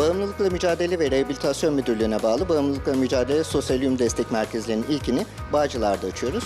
Bağımlılıkla Mücadele ve Rehabilitasyon Müdürlüğü'ne bağlı Bağımlılıkla Mücadele Sosyal Uyum Destek Merkezlerinin ilkini Bağcılar'da açıyoruz.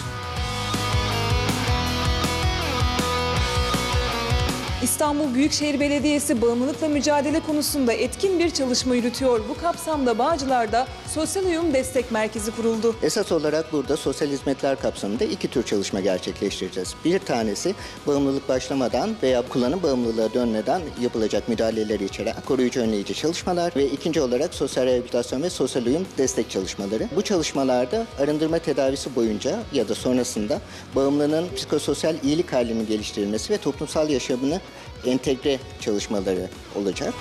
İstanbul Büyükşehir Belediyesi bağımlılıkla mücadele konusunda etkin bir çalışma yürütüyor. Bu kapsamda Bağcılar'da Sosyal Uyum Destek Merkezi kuruldu. Esas olarak burada sosyal hizmetler kapsamında iki tür çalışma gerçekleştireceğiz. Bir tanesi bağımlılık başlamadan veya kullanım bağımlılığa dönmeden yapılacak müdahaleleri içeren koruyucu önleyici çalışmalar ve ikinci olarak sosyal rehabilitasyon ve sosyal uyum destek çalışmaları. Bu çalışmalarda arındırma tedavisi boyunca ya da sonrasında bağımlının psikososyal iyilik halinin geliştirilmesi ve toplumsal yaşamını entegre çalışmaları olacak.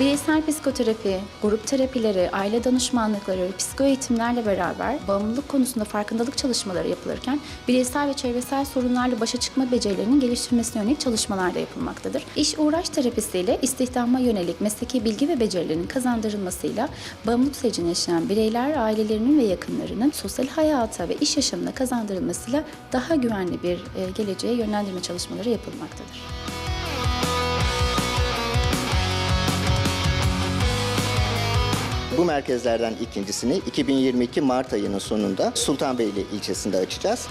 Bireysel psikoterapi, grup terapileri, aile danışmanlıkları, psiko eğitimlerle beraber bağımlılık konusunda farkındalık çalışmaları yapılırken bireysel ve çevresel sorunlarla başa çıkma becerilerinin geliştirilmesine yönelik çalışmalar da yapılmaktadır. İş uğraş terapisiyle istihdama yönelik mesleki bilgi ve becerilerin kazandırılmasıyla bağımlılık sürecini yaşayan bireyler, ailelerinin ve yakınlarının sosyal hayata ve iş yaşamına kazandırılmasıyla daha güvenli bir e, geleceğe yönlendirme çalışmaları yapılmaktadır. Bu merkezlerden ikincisini 2022 Mart ayının sonunda Sultanbeyli ilçesinde açacağız.